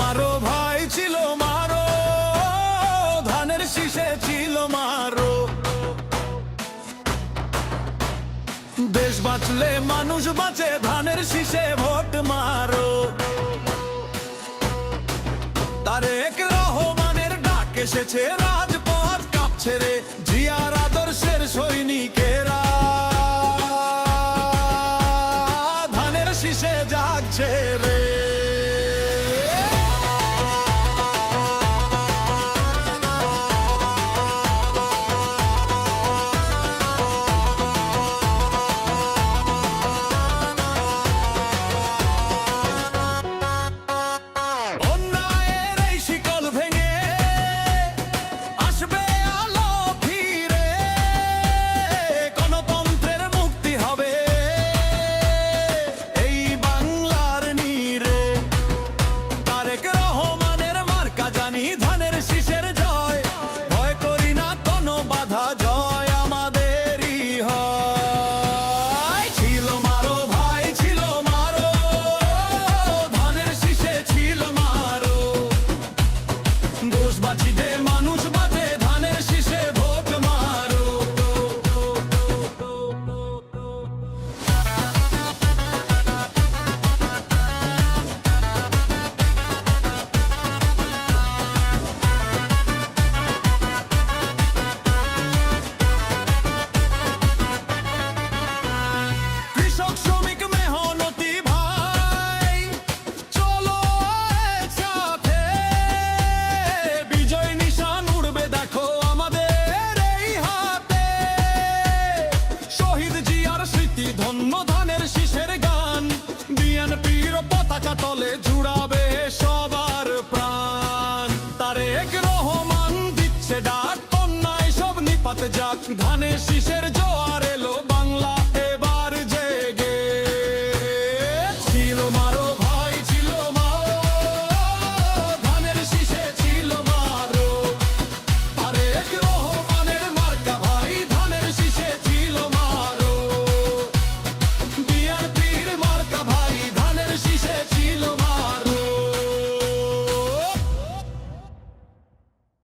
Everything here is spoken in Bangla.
মারো, ভাই ছিল মারো, ধানের ছিল মারো। দেশ বাঁচলে মানুষ বাঁচে, ধানের ভোট মারো। তারেক রহমানের ডাক এসেছে, রাজপথ কাঁপছে রে, জিয়ার আদর্শের সৈনিকেরা। ধানের শিষে জাগছে রে। ধানে শিশের জোয়ার এলো।